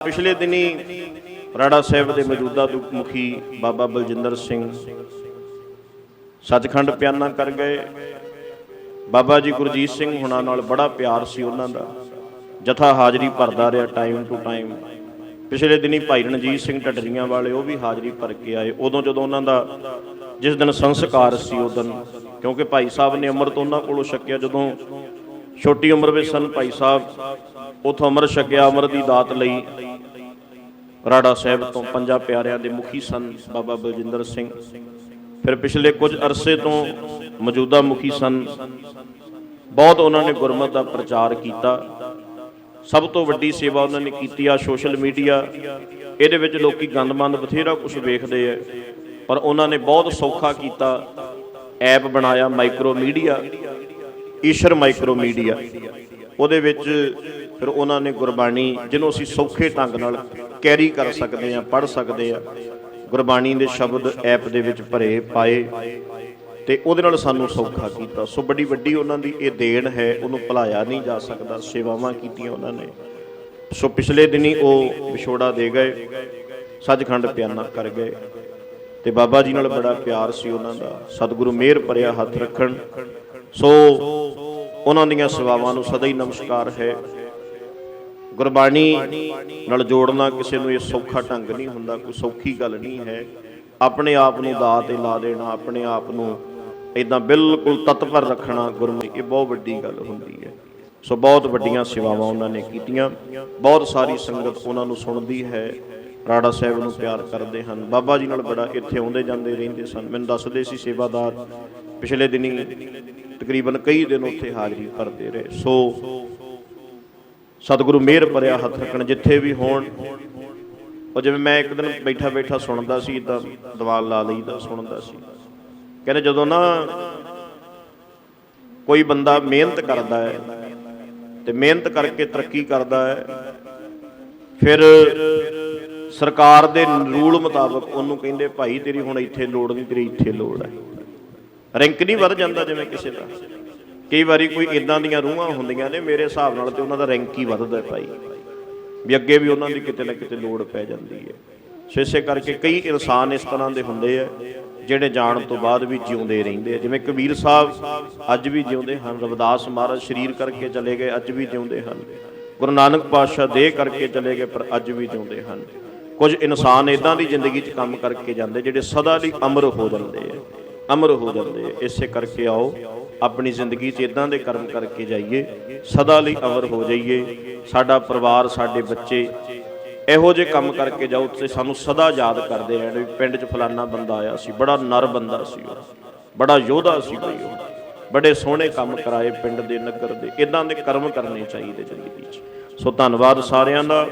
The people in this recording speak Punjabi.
ਪਿਛਲੇ ਦਿਨੀ ਰਾੜਾ ਸਾਹਿਬ ਦੇ ਮੌਜੂਦਾ ਦੁੱਖ ਮੁਖੀ ਬਾਬਾ ਬਲਜਿੰਦਰ ਸਿੰਘ ਸੱਚਖੰਡ ਪਿਆਨਾ ਕਰ ਗਏ। ਬਾਬਾ ਜੀ ਗੁਰਜੀਤ ਸਿੰਘ ਹੁਣਾਂ ਨਾਲ ਬੜਾ ਪਿਆਰ ਸੀ ਉਹਨਾਂ ਦਾ। ਜਥਾ ਹਾਜ਼ਰੀ ਭਰਦਾ ਰਿਹਾ ਟਾਈਮ ਟੂ ਟਾਈਮ ਪਿਛਲੇ ਦਿਨੀ ਭਾਈ ਰਣਜੀਤ ਸਿੰਘ ਢੱਡਰੀਆਂ ਵਾਲੇ ਉਹ ਵੀ ਹਾਜ਼ਰੀ ਭਰ ਕੇ ਆਏ। ਉਦੋਂ ਜਦੋਂ ਉਹਨਾਂ ਦਾ ਜਿਸ ਦਿਨ ਸੰਸਕਾਰ ਸੀ ਉਸ ਦਿਨ, ਕਿਉਂਕਿ ਭਾਈ ਸਾਹਿਬ ਨੇ ਅੰਮ੍ਰਿਤ ਉਹਨਾਂ ਕੋਲੋਂ ਛਕਿਆ। ਜਦੋਂ ਛੋਟੀ ਉਮਰ ਵਿੱਚ ਸਨ ਭਾਈ ਸਾਹਿਬ, ਉਥੋਂ ਅੰਮ੍ਰਿਤ ਛਕਿਆ, ਅੰਮ੍ਰਿਤ ਦੀ ਦਾਤ ਲਈ ਰਾੜਾ ਸਾਹਿਬ ਤੋਂ ਪੰਜਾਂ ਪਿਆਰਿਆਂ ਦੇ ਮੁਖੀ ਸਨ ਬਾਬਾ ਬਲਜਿੰਦਰ ਸਿੰਘ। ਫਿਰ ਪਿਛਲੇ ਕੁਝ ਅਰਸੇ ਤੋਂ ਮੌਜੂਦਾ ਮੁਖੀ ਸਨ। ਬਹੁਤ ਉਹਨਾਂ ਨੇ ਗੁਰਮਤ ਦਾ ਪ੍ਰਚਾਰ ਕੀਤਾ। ਸਭ ਤੋਂ ਵੱਡੀ ਸੇਵਾ ਉਹਨਾਂ ਨੇ ਕੀਤੀ ਆ ਸੋਸ਼ਲ ਮੀਡੀਆ। ਇਹਦੇ ਵਿੱਚ ਲੋਕੀ ਗੰਦਮੰਦ ਬਥੇਰਾ ਕੁਝ ਵੇਖਦੇ ਆ। ਪਰ ਉਹਨਾਂ ਨੇ ਬਹੁਤ ਸੌਖਾ ਕੀਤਾ। ਐਪ ਬਣਾਇਆ micro media Ishar micro media ਉਹਦੇ ਵਿੱਚ ਫਿਰ ਉਹਨਾਂ ਨੇ ਗੁਰਬਾਣੀ, ਜਿਹਨੂੰ ਅਸੀਂ ਸੌਖੇ ਢੰਗ ਨਾਲ ਕੈਰੀ ਕਰ ਸਕਦੇ ਆ, ਪੜ੍ਹ ਸਕਦੇ ਆ। ਗੁਰਬਾਣੀ ਦੇ ਸ਼ਬਦ ਐਪ ਦੇ ਵਿੱਚ ਭਰੇ ਪਾਏ ਤੇ ਉਹਦੇ ਨਾਲ ਸਾਨੂੰ ਸੌਖਾ ਕੀਤਾ। ਸੋ ਬੜੀ ਵੱਡੀ ਉਹਨਾਂ ਦੀ ਇਹ ਦੇਣ ਹੈ, ਉਹਨੂੰ ਭੁਲਾਇਆ ਨਹੀਂ ਜਾ ਸਕਦਾ, ਸੇਵਾਵਾਂ ਕੀਤੀਆਂ ਉਹਨਾਂ ਨੇ। ਸੋ ਪਿਛਲੇ ਦਿਨੀ ਉਹ ਵਿਛੋੜਾ ਦੇ ਗਏ ਸੱਚਖੰਡ ਪਿਆਨਾ ਕਰ ਗਏ ਤੇ ਬਾਬਾ ਜੀ ਨਾਲ ਬੜਾ ਪਿਆਰ ਸੀ ਉਹਨਾਂ ਦਾ। ਸਤਿਗੁਰੂ ਮਿਹਰ ਭਰਿਆ ਹੱਥ ਰੱਖਣ। ਸੋ ਉਹਨਾਂ ਦੀਆਂ ਸੇਵਾਵਾਂ ਨੂੰ ਸਦਾ ਹੀ ਨਮਸਕਾਰ ਹੈ। ਗੁਰਬਾਣੀ ਨਾਲ ਜੋੜਨਾ ਕਿਸੇ ਨੂੰ ਇਹ ਸੌਖਾ ਢੰਗ ਨਹੀਂ ਹੁੰਦਾ, ਕੋਈ ਸੌਖੀ ਗੱਲ ਨਹੀਂ ਹੈ। ਆਪਣੇ ਆਪ ਨੂੰ ਦਾਅ ਤੇ ਲਾ ਦੇਣਾ, ਆਪਣੇ ਆਪ ਨੂੰ ਇਦਾਂ ਬਿਲਕੁਲ ਤਤਪਰ ਰੱਖਣਾ ਗੁਰਮੁਖੀ, ਇਹ ਬਹੁਤ ਵੱਡੀ ਗੱਲ ਹੁੰਦੀ ਹੈ। ਸੋ ਬਹੁਤ ਵੱਡੀਆਂ ਸੇਵਾਵਾਂ ਉਹਨਾਂ ਨੇ ਕੀਤੀਆਂ। ਬਹੁਤ ਸਾਰੀ ਸੰਗਤ ਉਹਨਾਂ ਨੂੰ ਸੁਣਦੀ ਹੈ। ਰਾੜਾ ਸਾਹਿਬ ਨੂੰ ਪਿਆਰ ਕਰਦੇ ਹਨ। ਬਾਬਾ ਜੀ ਨਾਲ ਬੜਾ ਇੱਥੇ ਆਉਂਦੇ ਜਾਂਦੇ ਰਹਿੰਦੇ ਸਨ। ਮੈਨੂੰ ਦੱਸਦੇ ਸੀ ਸੇਵਾਦਾਰ, ਪਿਛਲੇ ਦਿਨੀ ਤਕਰੀਬਨ ਕਈ ਦਿਨ ਉੱਥੇ ਹਾਜ਼ਰੀ ਭਰਦੇ ਰਹੇ। ਸੋ ਸਤਿਗੁਰੂ ਮਿਹਰ ਭਰਿਆ ਹੱਥ ਰੱਖਣ, ਜਿੱਥੇ ਵੀ ਹੋਣ। ਉਹ ਜਿਵੇਂ ਮੈਂ ਇੱਕ ਦਿਨ ਬੈਠਾ ਬੈਠਾ ਸੁਣਦਾ ਸੀ, ਤਾਂ ਦੀਵਾਲ ਲਾ ਲਈਦਾ, ਸੁਣਦਾ ਸੀ। ਕਹਿੰਦੇ ਜਦੋਂ ਨਾ ਕੋਈ ਬੰਦਾ ਮਿਹਨਤ ਕਰਦਾ ਹੈ, ਤੇ ਮਿਹਨਤ ਕਰਕੇ ਤਰੱਕੀ ਕਰਦਾ ਹੈ, ਫਿਰ ਸਰਕਾਰ ਦੇ ਰੂਲ ਮੁਤਾਬਕ ਉਹਨੂੰ ਕਹਿੰਦੇ, ਭਾਈ ਤੇਰੀ ਹੁਣ ਇੱਥੇ ਲੋੜ ਨਹੀਂ ਤੇਰੀ ਇੱਥੇ ਲੋੜ ਹੈ। ਰੈਂਕ ਨਹੀਂ ਵੱਧ ਜਾਂਦਾ ਜਿਵੇਂ ਕਿਸੇ ਦਾ। ਕਈ ਵਾਰੀ ਕੋਈ ਇਦਾਂ ਦੀਆਂ ਰੂਹਾਂ ਹੁੰਦੀਆਂ ਨੇ, ਮੇਰੇ ਹਿਸਾਬ ਨਾਲ ਤੇ ਉਹਨਾਂ ਦਾ ਰੈਂਕ ਹੀ ਵੱਧਦਾ ਭਾਈ। ਵੀ ਅੱਗੇ ਵੀ ਉਹਨਾਂ ਦੀ ਕਿਤੇ ਨਾ ਕਿਤੇ ਲੋੜ ਪੈ ਜਾਂਦੀ ਹੈ। ਸੋ ਇਸੇ ਕਰਕੇ ਕਈ ਇਨਸਾਨ ਇਸ ਤਰ੍ਹਾਂ ਦੇ ਹੁੰਦੇ ਆ, ਜਿਹੜੇ ਜਾਣ ਤੋਂ ਬਾਅਦ ਵੀ ਜਿਉਂਦੇ ਰਹਿੰਦੇ ਆ। ਜਿਵੇਂ ਕਬੀਰ ਸਾਹਿਬ ਅੱਜ ਵੀ ਜਿਉਂਦੇ ਹਨ, ਰਵਿਦਾਸ ਮਹਾਰਾਜ ਸ਼ਰੀਰ ਕਰਕੇ ਚਲੇ ਗਏ, ਅੱਜ ਵੀ ਜਿਉਂਦੇ ਹਨ। ਗੁਰੂ ਨਾਨਕ ਪਾਤਸ਼ਾਹ ਦੇਹ ਕਰਕੇ ਚਲੇ ਗਏ, ਪਰ ਅੱਜ ਵੀ ਜਿਉਂਦੇ ਹਨ। ਕੁਝ ਇਨਸਾਨ ਇਦਾਂ ਦੀ ਜ਼ਿੰਦਗੀ 'ਚ ਕੰਮ ਕਰਕੇ ਜਾਂਦੇ, ਜਿਹੜੇ ਸਦਾ ਲਈ ਅਮਰ ਹੋ ਜਾਂਦੇ ਆ। ਅਮਰ ਹੋ ਜਾਂਦੇ ਆ। ਇਸੇ ਕਰਕੇ ਆਓ ਆਪਣੀ ਜ਼ਿੰਦਗੀ 'ਚ ਇਦਾਂ ਦੇ ਕਰਮ ਕਰਕੇ ਜਾਈਏ, ਸਦਾ ਲਈ ਅਮਰ ਹੋ ਜਾਈਏ, ਸਾਡਾ ਪਰਿਵਾਰ, ਸਾਡੇ ਬੱਚੇ ਇਹੋ ਜਿਹੇ ਕੰਮ ਕਰਕੇ ਜਾਓ ਤੇ ਸਾਨੂੰ ਸਦਾ ਯਾਦ ਕਰਦੇ ਰਹਿਣ ਵੀ ਪਿੰਡ 'ਚ ਫਲਾਨਾ ਬੰਦਾ ਆਇਆ ਸੀ, ਬੜਾ ਨਰ ਬੰਦਾ ਸੀ ਉਹ, ਬੜਾ ਯੋਧਾ ਸੀ ਬਈ ਉਹ, ਬੜੇ ਸੋਹਣੇ ਕੰਮ ਕਰਾਏ ਪਿੰਡ ਦੇ ਨਗਰ ਦੇ ਇਦਾਂ ਦੇ ਕਰਮ ਕਰਨੇ ਚਾਹੀਦੇ ਜ਼ਿੰਦਗੀ 'ਚ। ਸੋ ਧੰਨਵਾਦ ਸਾਰਿਆਂ ਦਾ